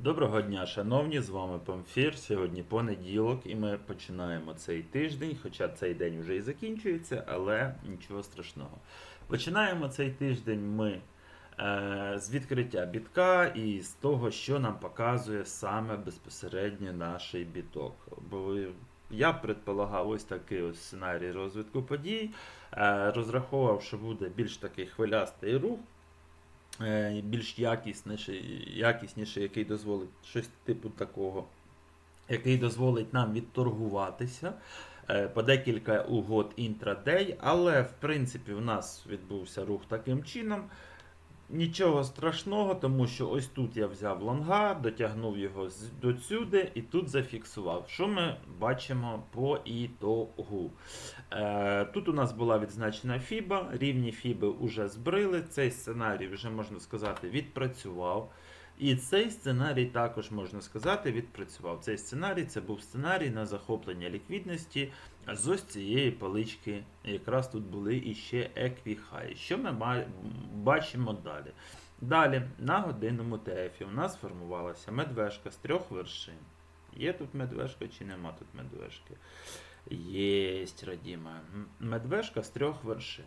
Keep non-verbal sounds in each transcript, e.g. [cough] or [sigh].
Доброго дня, шановні, з вами Памфір. Сьогодні понеділок, і ми починаємо цей тиждень, хоча цей день вже і закінчується, але нічого страшного. Починаємо цей тиждень ми е, з відкриття бітка і з того, що нам показує саме безпосередньо наш біток. Бо я предполагав ось такий ось сценарій розвитку подій, е, розраховував, що буде більш такий хвилястий рух більш якісніший, якісніший, який дозволить щось типу такого, який дозволить нам відторгуватися е, по декілька угод інтрадей, але в принципі в нас відбувся рух таким чином. Нічого страшного, тому що ось тут я взяв лонга, дотягнув його до сюди і тут зафіксував. Що ми бачимо по ітогу? Е, тут у нас була відзначена Фіба, рівні Фіби вже збрили. Цей сценарій вже можна сказати відпрацював. І цей сценарій також можна сказати відпрацював. Цей сценарій це був сценарій на захоплення ліквідності з ось цієї палички. Якраз тут були іще еквіхаї. Що ми бачимо далі? Далі на годинному ТФі у нас формувалася медвежка з трьох вершин. Є тут медвежка чи нема тут медвежки? Єсть, Радіма. Медвежка з трьох вершин.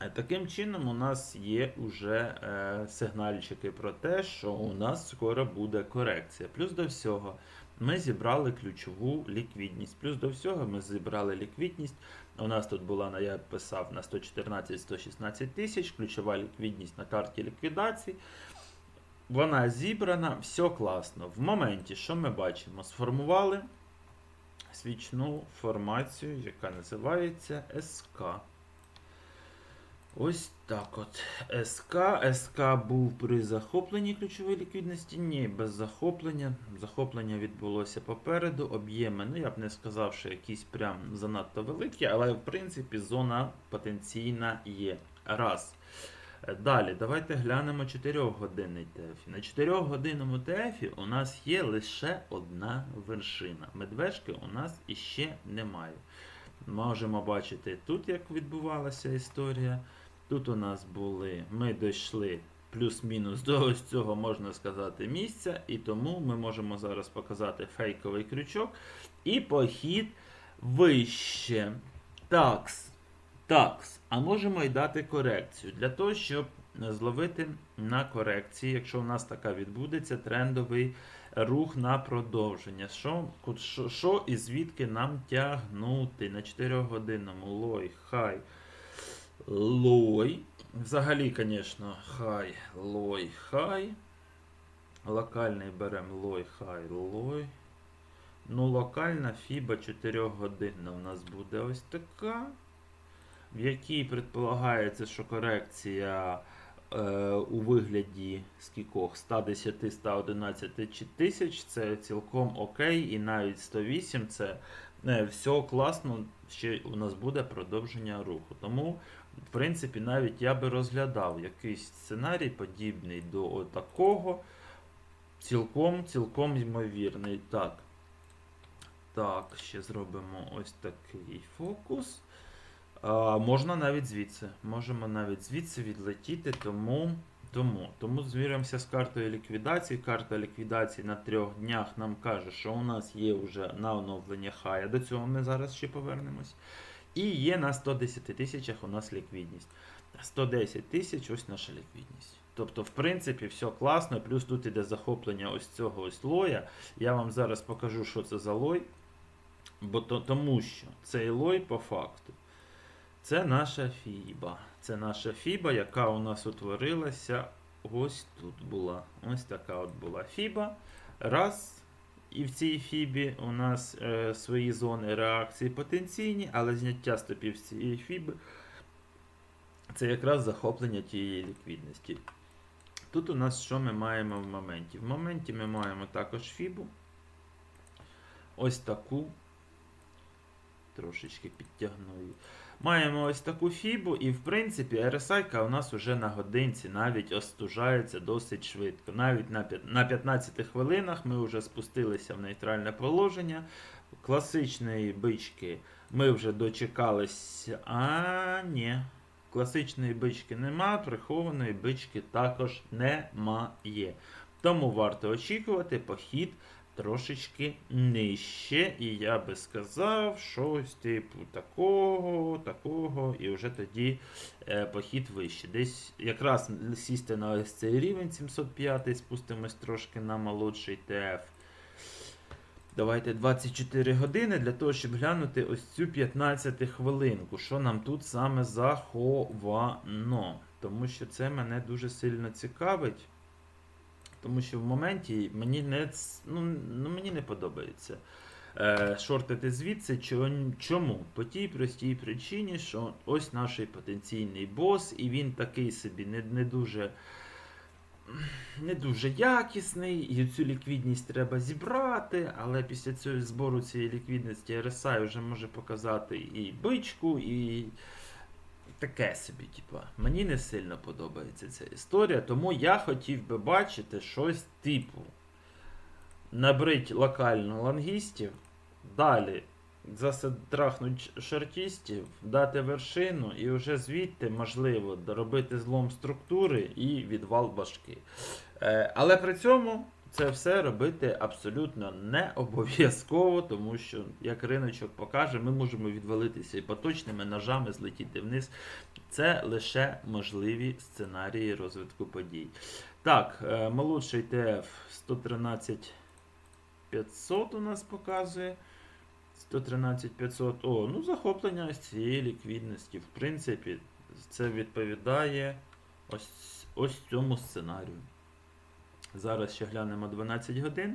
Е, Таким чином, у нас є вже е, сигнальчики про те, що у нас скоро буде корекція. Плюс до всього, ми зібрали ключову ліквідність. Плюс до всього, ми зібрали ліквідність. У нас тут була, я писав на 114-116 тисяч, ключова ліквідність на карті ліквідації. Вона зібрана, все класно. В моменті, що ми бачимо? Сформували свічну формацію, яка називається СК. Ось так от. СК. СК був при захопленні ключової ліквідності. Ні, без захоплення. Захоплення відбулося попереду. Об'єми, ну я б не сказав, що якісь прям занадто великі, але в принципі зона потенційна є. Раз. Далі, давайте глянемо 4-годинний ТФ. На 4-годинному ТФ у нас є лише одна вершина. Медвежки у нас іще немає. Можемо бачити тут, як відбувалася історія. Тут у нас були, ми дійшли плюс-мінус до ось цього, можна сказати, місця, і тому ми можемо зараз показати фейковий крючок і похід вище. Такс. Такс. А можемо й дати корекцію. Для того, щоб зловити на корекції, якщо у нас така відбудеться, трендовий рух на продовження. Що, що, що і звідки нам тягнути на 4 годинному лой, хай. Лой. Взагалі, звісно, хай, лой, хай. Локальний беремо лой, хай, лой. Ну, локальна фіба 4 годинна у нас буде ось така, в якій предполагається, що корекція е, у вигляді скількох 110, 111 чи тисяч це цілком окей, і навіть 108 це не, все класно, ще у нас буде продовження руху. Тому, в принципі, навіть я би розглядав якийсь сценарій подібний до такого. Цілком, цілком ймовірний. Так. Так, ще зробимо ось такий фокус. А, можна навіть звідси. Можемо навіть звідси відлетіти, тому, тому, тому звіримося з картою ліквідації. Карта ліквідації на трьох днях нам каже, що у нас є вже на оновлення хая. До цього ми зараз ще повернемось. І є на 110 тисячах у нас ліквідність. 110 тисяч ось наша ліквідність. Тобто, в принципі, все класно. Плюс тут іде захоплення ось цього ось лоя. Я вам зараз покажу, що це за лой. Бо то, тому що цей лой по факту це наша фіба. Це наша фіба, яка у нас утворилася ось тут була. Ось така от була фіба. Раз. І в цій фібі у нас е, свої зони реакції потенційні, але зняття стопів цієї фіби це якраз захоплення тієї ліквідності. Тут у нас що ми маємо в моменті? В моменті ми маємо також фібу. Ось таку. Трошечки підтягну її. Маємо ось таку фібу, і в принципі RSI у нас вже на годинці навіть остужається досить швидко. Навіть на на 15 хвилинах ми вже спустилися в нейтральне положення. Класичної бички ми вже дочекалися. А, ні. Класичної бички нема, прихованої бички також немає. Тому варто очікувати похід трошечки нижче. І я би сказав, щось типу такого, такого, і вже тоді е, похід вище. Десь якраз сісти на ось цей рівень 705, спустимось трошки на молодший ТФ. Давайте 24 години для того, щоб глянути ось цю 15 хвилинку. Що нам тут саме заховано? Тому що це мене дуже сильно цікавить. Тому що в моменті мені не, ну, ну, мені не подобається е, шортити звідси. Чому? По тій простій причині, що ось наш потенційний бос, і він такий собі не, не дуже. Не дуже якісний, і цю ліквідність треба зібрати, але після цього збору цієї ліквідності RSI вже може показати і бичку, і таке собі, типа. Мені не сильно подобається ця історія, тому я хотів би бачити щось типу. Набрить локально лангістів, далі застрахнуть шортістів, дати вершину і вже звідти можливо доробити злом структури і відвал башки. Е, але при цьому це все робити абсолютно не обов'язково, тому що, як риночок покаже, ми можемо відвалитися і поточними ножами злетіти вниз. Це лише можливі сценарії розвитку подій. Так, е, молодший ТФ 113 500 у нас показує. 113 500. О, ну захоплення ось цієї ліквідності. В принципі, це відповідає ось, ось цьому сценарію. Зараз ще глянемо 12 годин.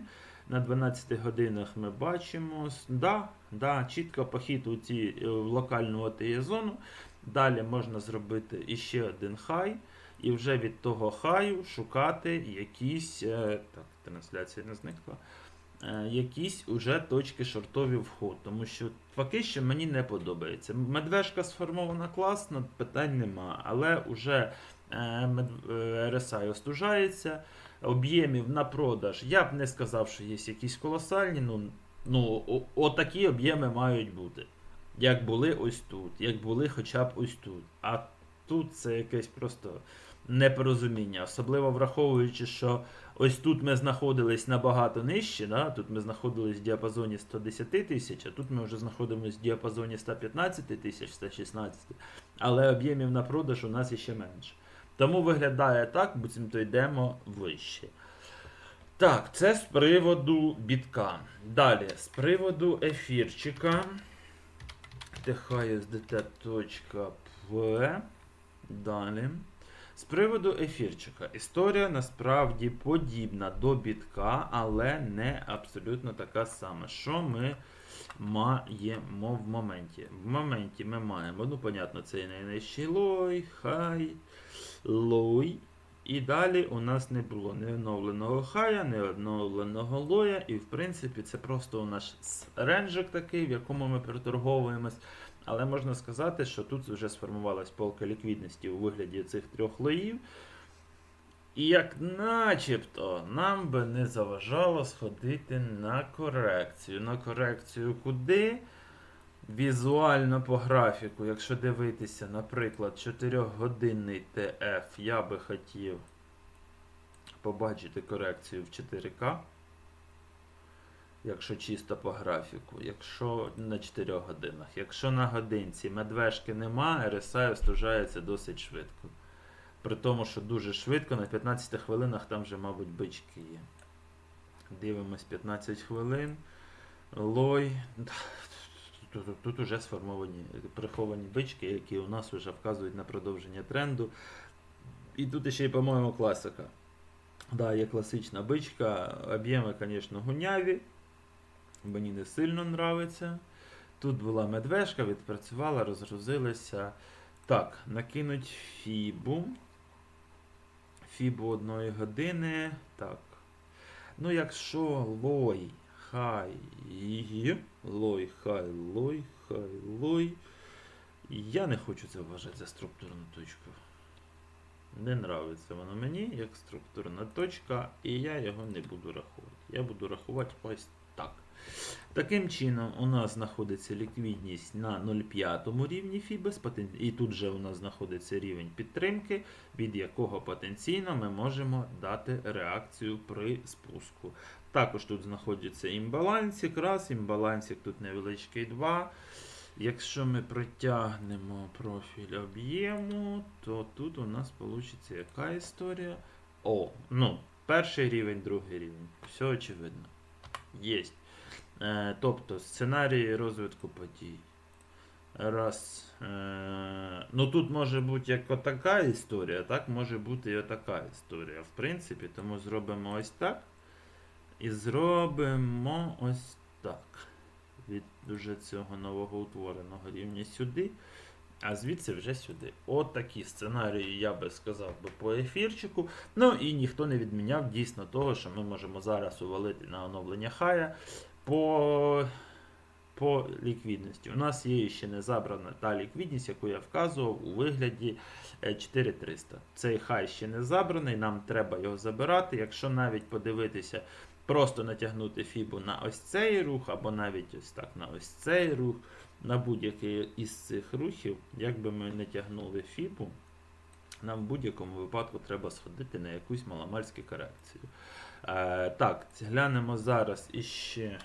На 12 годинах ми бачимо, да, да, чітко похід у ці е, в локальну ОТЄ зону. Далі можна зробити іще один хай, і вже від того хаю шукати якісь. е, Так, трансляція не зникла. е, Якісь уже точки шортові вход, тому що поки що мені не подобається. Медвежка сформована класно, питань нема, але вже е, е, RSI остужається, об'ємів на продаж. Я б не сказав, що є якісь колосальні. Ну, ну отакі об'єми мають бути. Як були ось тут, як були хоча б ось тут. А тут це якесь просто непорозуміння. Особливо враховуючи, що ось тут ми знаходились набагато нижче, да? тут ми знаходились в діапазоні 110 тисяч, а тут ми вже знаходимося в діапазоні 115 тисяч, 116. Але об'ємів на продаж у нас іще менше. Тому виглядає так, буцімто йдемо вище. Так, це з приводу бітка. Далі, з приводу ефірчика. THSDT.P. Далі. З приводу ефірчика. Історія насправді подібна до бітка, але не абсолютно така сама. Що ми маємо в моменті? В моменті ми маємо, ну, понятно, цей найнижчий лой, хай, лой. І далі у нас не було ні оновленого хая, ні оновленого лоя. І в принципі це просто у нас ренджик такий, в якому ми переторговуємось. Але можна сказати, що тут вже сформувалась полка ліквідності у вигляді цих трьох лоїв. І як начебто нам би не заважало сходити на корекцію. На корекцію куди? Візуально по графіку, якщо дивитися, наприклад, 4-годинний ТФ, я би хотів побачити корекцію в 4К. Якщо чисто по графіку, якщо на 4 годинах. Якщо на годинці медвежки нема, RSI остужається досить швидко. При тому, що дуже швидко, на 15 хвилинах там вже, мабуть, бички є. Дивимось 15 хвилин. Лой. [laughs] Тут, тут, уже сформовані приховані бички, які у нас вже вказують на продовження тренду. І тут ще й, по-моєму, класика. Да, є класична бичка. Об'єми, звісно, гуняві. Мені не сильно нравиться. Тут була медвежка, відпрацювала, розгрузилася. Так, накинуть фібу. Фібу одної години. Так. Ну, якщо лой, хай, лой, хай, лой, хай, лой. Я не хочу це вважати за структурну точку. Не нравиться воно мені як структурна точка, і я його не буду рахувати. Я буду рахувати ось так. Таким чином, у нас знаходиться ліквідність на 0,5 рівні потен- і тут же у нас знаходиться рівень підтримки, від якого потенційно ми можемо дати реакцію при спуску. Також тут знаходиться імбалансик, раз, імбалансик тут невеличкий 2. Якщо ми протягнемо профіль об'єму, то тут у нас вийде яка історія? О, ну, перший рівень, другий рівень. Все очевидно. Єсть. Е, тобто сценарії розвитку подій. Раз. Е, ну тут може бути як отака історія, так може бути і отака історія. В принципі, тому зробимо ось так. І зробимо ось так. Від уже цього нового утвореного рівня сюди. А звідси вже сюди. От такі сценарії, я би сказав би по ефірчику. Ну і ніхто не відміняв дійсно того, що ми можемо зараз увалити на оновлення хая по, по ліквідності. У нас є ще не забрана та ліквідність, яку я вказував у вигляді е, 4300. Цей хай ще не забраний, нам треба його забирати. Якщо навіть подивитися, просто натягнути фібу на ось цей рух, або навіть ось так на ось цей рух, на будь-який із цих рухів, як би ми не тягнули фібу, нам в будь-якому випадку треба сходити на якусь маломальську корекцію. Е, так, глянемо зараз іще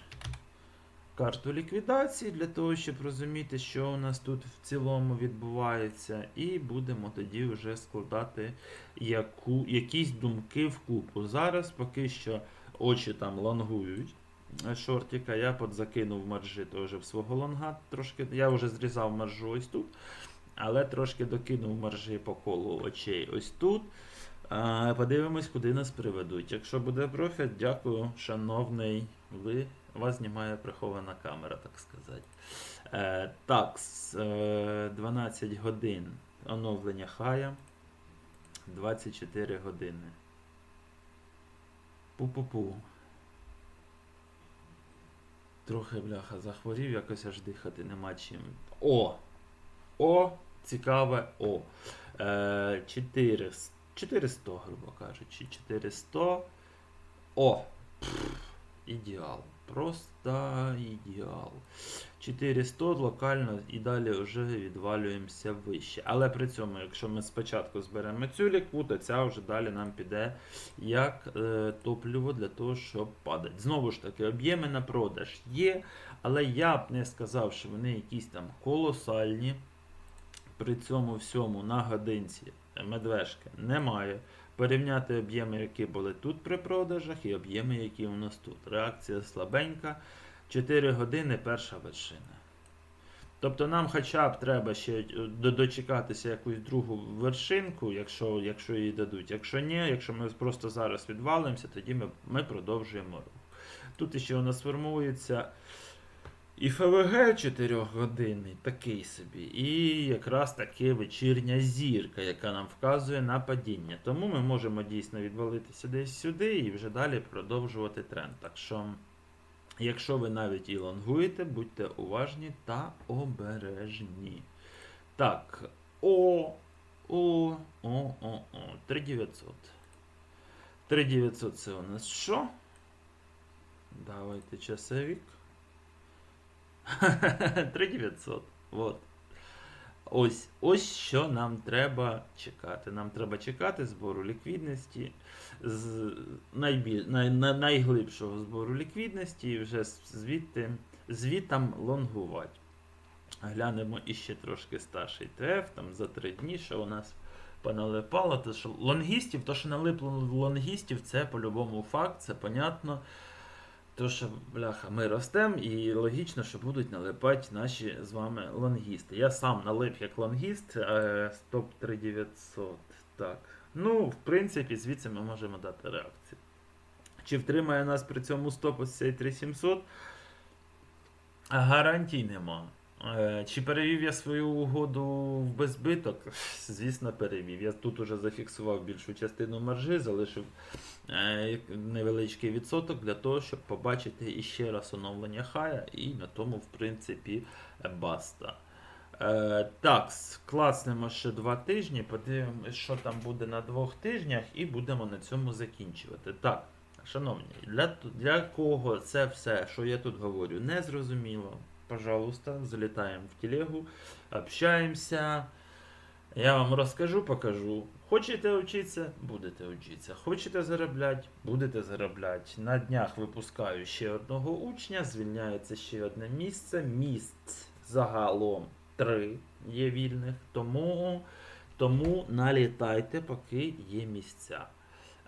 карту ліквідації для того, щоб розуміти, що у нас тут в цілому відбувається, і будемо тоді вже складати яку, якісь думки в купу. Зараз поки що очі там лонгують. е, Шортіка, я подзакинув маржі теж в свого лонга. Трошки, я вже зрізав маржу ось тут, але трошки докинув маржі по колу очей ось тут. Подивимось, куди нас приведуть. Якщо буде профіт, дякую, шановний. Ви, вас знімає прихована камера, так сказати. Е, так, с, е, 12 годин оновлення хая. 24 години. Пу-пу-пу. Трохи бляха захворів, якось аж дихати нема чим. О! О! Цікаве О. Е, 400. 400, грубо кажучи, 400. О! Пф, ідеал. Просто ідеал. 400 локально і далі вже відвалюємося вище. Але при цьому, якщо ми спочатку зберемо цю лікву, то ця вже далі нам піде як е, топливо для того, щоб падати. Знову ж таки, об'єми на продаж є, але я б не сказав, що вони якісь там колосальні. При цьому всьому на годинці медвежки немає. Порівняти об'єми, які були тут при продажах, і об'єми, які у нас тут. Реакція слабенька. 4 години перша вершина. Тобто нам хоча б треба ще дочекатися якусь другу вершинку, якщо, якщо її дадуть. Якщо ні, якщо ми просто зараз відвалимося, тоді ми, ми продовжуємо рух. Тут ще у нас формується і ФВГ 4 години, такий собі, і якраз таки вечірня зірка, яка нам вказує на падіння. Тому ми можемо дійсно відвалитися десь сюди і вже далі продовжувати тренд. Так що, якщо ви навіть і лонгуєте, будьте уважні та обережні. Так, о, о, о, о, о, 3900. 3900 це у нас що? Давайте часовик. 3900. Вот. Ось, ось що нам треба чекати. Нам треба чекати збору ліквідності, з найбіль, най, най, найглибшого збору ліквідності і вже звідти, звітам лонгувати. Глянемо іще трошки старший ТФ, там за три дні, що у нас поналипало. То, що лонгістів, то, що налипло лонгістів, це по-любому факт, це понятно. То, що, бляха, ми ростемо, і логічно, що будуть налипати наші з вами лонгісти. Я сам налип як лонгіст, е, стоп 3900. Так. Ну, в принципі, звідси ми можемо дати реакцію. Чи втримає нас при цьому стоп ось цей 3700? А Гарантій нема. Е, Чи перевів я свою угоду в безбиток? Звісно, перевів. Я тут уже зафіксував більшу частину маржи, залишив невеличкий відсоток для того, щоб побачити іще раз оновлення хая, і на тому, в принципі, е, баста. Е, так, класнемо ще два тижні, подивимось, що там буде на двох тижнях, і будемо на цьому закінчувати. Так, шановні, для, для кого це все, що я тут говорю, не зрозуміло, пожалуйста, залітаємо в телегу, общаємося. Я вам розкажу, покажу. Хочете вчитися, будете вчитися. Хочете заробляти, будете заробляти. На днях випускаю ще одного учня, звільняється ще одне місце. Місць загалом три є вільних. Тому, тому налітайте, поки є місця.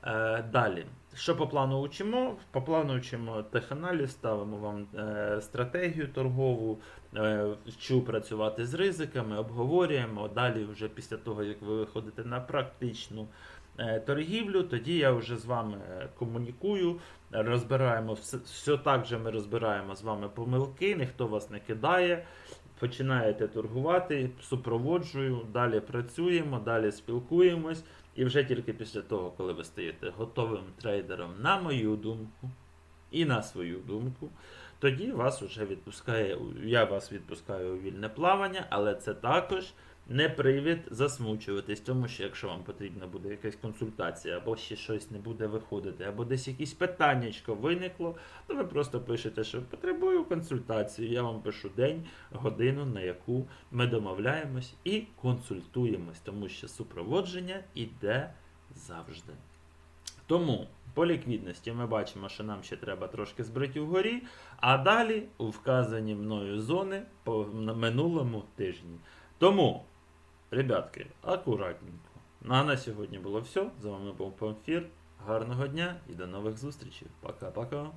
Е, далі. Що по плану учимо? По плану вчимо теханаліз, ставимо вам е, стратегію торгову, вчу працювати з ризиками, обговорюємо. Далі, вже після того, як ви виходите на практичну е, торгівлю, тоді я вже з вами е, комунікую, розбираємо все, все так же ми розбираємо з вами помилки, ніхто вас не кидає. Починаєте торгувати, супроводжую, далі працюємо, далі спілкуємось. І вже тільки після того, коли ви стаєте готовим трейдером, на мою думку, і на свою думку, тоді вас вже відпускає, я вас відпускаю у вільне плавання, але це також не привід засмучуватись, тому що якщо вам потрібна буде якась консультація, або ще щось не буде виходити, або десь якесь питаннячко виникло, то ви просто пишете, що потребую консультації. Я вам пишу день, годину, на яку ми домовляємось і консультуємось, тому що супроводження іде завжди. Тому по ліквідності ми бачимо, що нам ще треба трошки збрити вгорі, а далі у вказані мною зони по минулому тижні. Тому, ребятки, акуратненько. Ну, а на сьогодні було все. З вами був Памфір. Гарного дня і до нових зустрічей. Пока-пока.